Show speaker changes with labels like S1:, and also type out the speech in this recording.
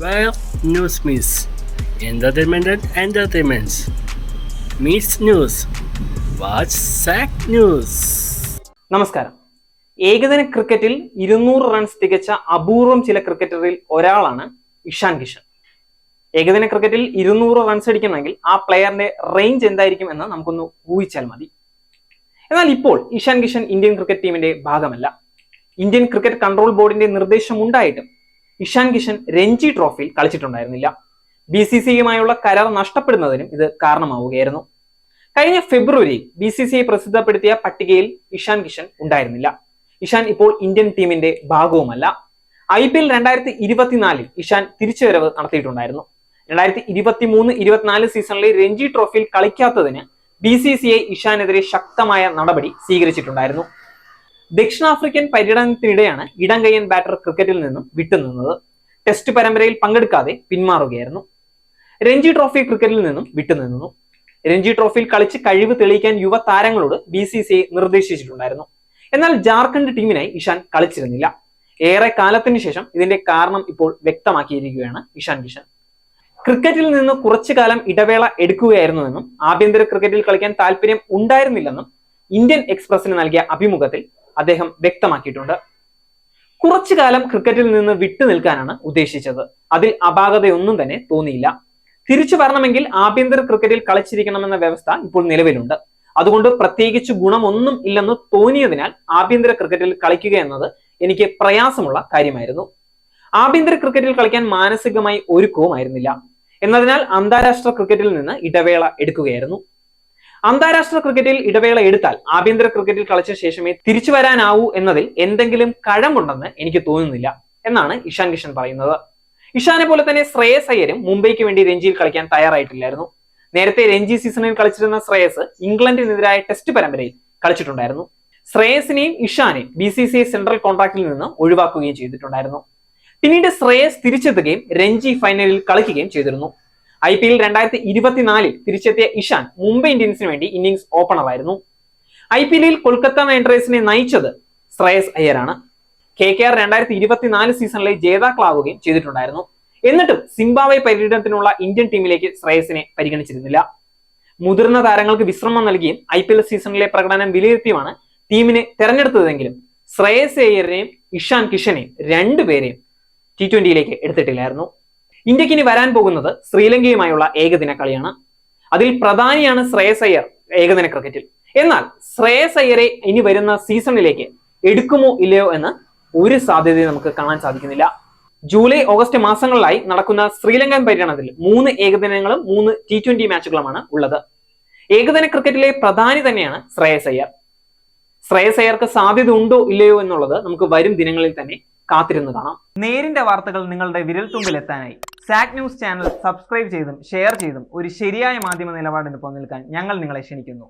S1: Well, news means entertainment and entertainments. Meets news. Watch Sack News.
S2: നമസ്കാരം ഏകദിന ക്രിക്കറ്റിൽ ഇരുന്നൂറ് റൺസ് തികച്ച അപൂർവം ചില ക്രിക്കറ്ററിൽ ഒരാളാണ് ഇഷാൻ കിഷൻ ഏകദിന ക്രിക്കറ്റിൽ ഇരുന്നൂറ് റൺസ് അടിക്കണമെങ്കിൽ ആ പ്ലെയറിന്റെ റേഞ്ച് എന്തായിരിക്കും എന്ന് നമുക്കൊന്ന് ഊഹിച്ചാൽ മതി എന്നാൽ ഇപ്പോൾ ഇഷാൻ കിഷൻ ഇന്ത്യൻ ക്രിക്കറ്റ് ടീമിന്റെ ഭാഗമല്ല ഇന്ത്യൻ ക്രിക്കറ്റ് കൺട്രോൾ ബോർഡിന്റെ നിർദ്ദേശം ഉണ്ടായിട്ടും ഇഷാൻ കിഷൻ രഞ്ജി ട്രോഫിയിൽ കളിച്ചിട്ടുണ്ടായിരുന്നില്ല. ബി സി സിയുമായുള്ള കരാർ നഷ്ടപ്പെടുന്നതിനും ഇത് കാരണമാവുകയായിരുന്നു. കഴിഞ്ഞ ഫെബ്രുവരി ബി സി സി പ്രസിദ്ധപ്പെടുത്തിയ പട്ടികയിൽ ഇഷാൻ കിഷൻ ഉണ്ടായിരുന്നില്ല. ഇഷാൻ ഇപ്പോൾ ഇന്ത്യൻ ടീമിന്റെ ഭാഗവുമല്ല. ഐ പി എൽ രണ്ടായിരത്തി ഇരുപത്തിനാലിൽ ഇഷാൻ തിരിച്ചുവരവ് നടത്തിയിട്ടുണ്ടായിരുന്നു. രണ്ടായിരത്തി ഇരുപത്തി മൂന്ന് ഇരുപത്തിനാല് സീസണിലെ രഞ്ജി ട്രോഫിയിൽ കളിക്കാത്തതിന് ബി സി സി ഐ ഇഷാനെതിരെ ശക്തമായ നടപടി സ്വീകരിച്ചിട്ടുണ്ടായിരുന്നു. ദക്ഷിണാഫ്രിക്കൻ പര്യടനത്തിനിടെയാണ് ഇടംകയ്യൻ ബാറ്റർ ക്രിക്കറ്റിൽ നിന്നും വിട്ടുനിന്നത്. ടെസ്റ്റ് പരമ്പരയിൽ പങ്കെടുക്കാതെ പിന്മാറുകയായിരുന്നു. രഞ്ജി ട്രോഫി ക്രിക്കറ്റിൽ നിന്നും വിട്ടുനിന്നു. രഞ്ജി ട്രോഫിയിൽ കളിച്ച് കഴിവ് തെളിയിക്കാൻ യുവ താരങ്ങളോട് ബി സി സി ഐ നിർദ്ദേശിച്ചിട്ടുണ്ടായിരുന്നു. എന്നാൽ ജാർഖണ്ഡ് ടീമിനായി ഇഷാൻ കളിച്ചിരുന്നില്ല. ഏറെ കാലത്തിന് ശേഷം ഇതിന്റെ കാരണം ഇപ്പോൾ വ്യക്തമാക്കിയിരിക്കുകയാണ് ഇഷാൻ കിഷൻ. ക്രിക്കറ്റിൽ നിന്ന് കുറച്ചു കാലം ഇടവേള എടുക്കുകയായിരുന്നുവെന്നും ആഭ്യന്തര ക്രിക്കറ്റിൽ കളിക്കാൻ താല്പര്യം ഉണ്ടായിരുന്നില്ലെന്നും ഇന്ത്യൻ എക്സ്പ്രസിന് നൽകിയ അഭിമുഖത്തിൽ അദ്ദേഹം വ്യക്തമാക്കിയിട്ടുണ്ട്. കുറച്ചു കാലം ക്രിക്കറ്റിൽ നിന്ന് വിട്ടു നിൽക്കാനാണ് ഉദ്ദേശിച്ചത്. അതിൽ അപാകതയൊന്നും തന്നെ തോന്നിയില്ല. തിരിച്ചു വരണമെങ്കിൽ ആഭ്യന്തര ക്രിക്കറ്റിൽ കളിച്ചിരിക്കണമെന്ന വ്യവസ്ഥ ഇപ്പോൾ നിലവിലുണ്ട്. അതുകൊണ്ട് പ്രത്യേകിച്ച് ഗുണമൊന്നും ഇല്ലെന്ന് തോന്നിയതിനാൽ ആഭ്യന്തര ക്രിക്കറ്റിൽ കളിക്കുക എന്നത് എനിക്ക് പ്രയാസമുള്ള കാര്യമായിരുന്നു. ആഭ്യന്തര ക്രിക്കറ്റിൽ കളിക്കാൻ മാനസികമായി ഒരുക്കവുമായിരുന്നില്ല. എന്നതിനാൽ അന്താരാഷ്ട്ര ക്രിക്കറ്റിൽ നിന്ന് ഇടവേള എടുക്കുകയായിരുന്നു. അന്താരാഷ്ട്ര ക്രിക്കറ്റിൽ ഇടവേള എടുത്താൽ ആഭ്യന്തര ക്രിക്കറ്റിൽ കളിച്ച ശേഷമേ തിരിച്ചു വരാനാവൂ എന്നതിൽ എന്തെങ്കിലും കഴമുണ്ടെന്ന് എനിക്ക് തോന്നുന്നില്ല എന്നാണ് ഇഷാൻ കിഷൻ പറയുന്നത്. ഇഷാനെ പോലെ തന്നെ ശ്രേയസ് അയ്യരും മുംബൈക്ക് വേണ്ടി രഞ്ജിയിൽ കളിക്കാൻ തയ്യാറായിട്ടില്ലായിരുന്നു. നേരത്തെ രഞ്ജി സീസണിൽ കളിച്ചിരുന്ന ശ്രേയസ് ഇംഗ്ലണ്ടിനെതിരായ ടെസ്റ്റ് പരമ്പരയിൽ കളിച്ചിട്ടുണ്ടായിരുന്നു. ശ്രേയസിനെയും ഇഷാനെയും B C C I central കോൺട്രാക്റ്റിൽ നിന്ന് ഒഴിവാക്കുകയും ചെയ്തിട്ടുണ്ടായിരുന്നു. പിന്നീട് ശ്രേയസ് തിരിച്ചെത്തുകയും രഞ്ജി ഫൈനലിൽ കളിക്കുകയും ചെയ്തിരുന്നു. ഐ പി എൽ രണ്ടായിരത്തി ഇരുപത്തിനാലിൽ തിരിച്ചെത്തിയ ഇഷാൻ മുംബൈ ഇന്ത്യൻസിന് വേണ്ടി ഇന്നിംഗ്സ് ഓപ്പണറായിരുന്നു ഐ പി എല്ലിൽ കൊൽക്കത്ത നൈറ്റ് റൈഡേഴ്സിനെ നയിച്ചത് ശ്രേയസ് അയ്യരാണ്. കെ കെ ആർ രണ്ടായിരത്തി ഇരുപത്തിനാല് സീസണിലെ ജേതാക്കളാവുകയും ചെയ്തിട്ടുണ്ടായിരുന്നു. എന്നിട്ടും സിംബാബ്വെ പര്യടനത്തിനുള്ള ഇന്ത്യൻ ടീമിലേക്ക് ശ്രേയസിനെ പരിഗണിച്ചിരുന്നില്ല. മുതിർന്ന താരങ്ങൾക്ക് വിശ്രമം നൽകിയും ഐ പി എൽ സീസണിലെ പ്രകടനം വിലയിരുത്തിയുമാണ് ടീമിനെ തെരഞ്ഞെടുത്തതെങ്കിലും ശ്രേയസ് അയ്യറിനെയും ഇഷാൻ കിഷനെയും രണ്ടുപേരെയും ടി ട്വന്റിയിലേക്ക് എടുത്തിട്ടില്ലായിരുന്നു. ഇന്ത്യയ്ക്ക് ഇനി വരാൻ പോകുന്നത് ശ്രീലങ്കയുമായുള്ള ഏകദിന കളിയാണ്. അതിൽ പ്രധാനിയാണ് ശ്രേയസ് അയ്യർ ഏകദിന ക്രിക്കറ്റിൽ. എന്നാൽ ശ്രേയസ് അയ്യരെ ഇനി വരുന്ന സീസണിലേക്ക് എടുക്കുമോ ഇല്ലയോ എന്ന് ഒരു സാധ്യതയും നമുക്ക് കാണാൻ സാധിക്കുന്നില്ല. ജൂലൈ ഓഗസ്റ്റ് മാസങ്ങളിലായി നടക്കുന്ന ശ്രീലങ്കൻ പര്യടനത്തിൽ മൂന്ന് ഏകദിനങ്ങളും മൂന്ന് ടി ട്വന്റി മാച്ചുകളുമാണ് ഉള്ളത്. ഏകദിന ക്രിക്കറ്റിലെ പ്രധാനി തന്നെയാണ് ശ്രേയസ് അയ്യർ. ശ്രേയസ് അയ്യർക്ക് സാധ്യത ഉണ്ടോ ഇല്ലയോ എന്നുള്ളത് നമുക്ക് വരും ദിനങ്ങളിൽ തന്നെ കാത്തിരുന്ന് കാണാം. നേരിന്റെ വാർത്തകൾ നിങ്ങളുടെ വിരൽത്തുമ്പിൽ എത്താനായി സാക് ന്യൂസ് ചാനൽ സബ്സ്ക്രൈബ് ചെയ്തും ഷെയർ ചെയ്തും ഒരു ശരിയായ മാധ്യമ നിലപാടിന് നിൽക്കാൻ ഞങ്ങൾ നിങ്ങളെ ക്ഷണിക്കുന്നു.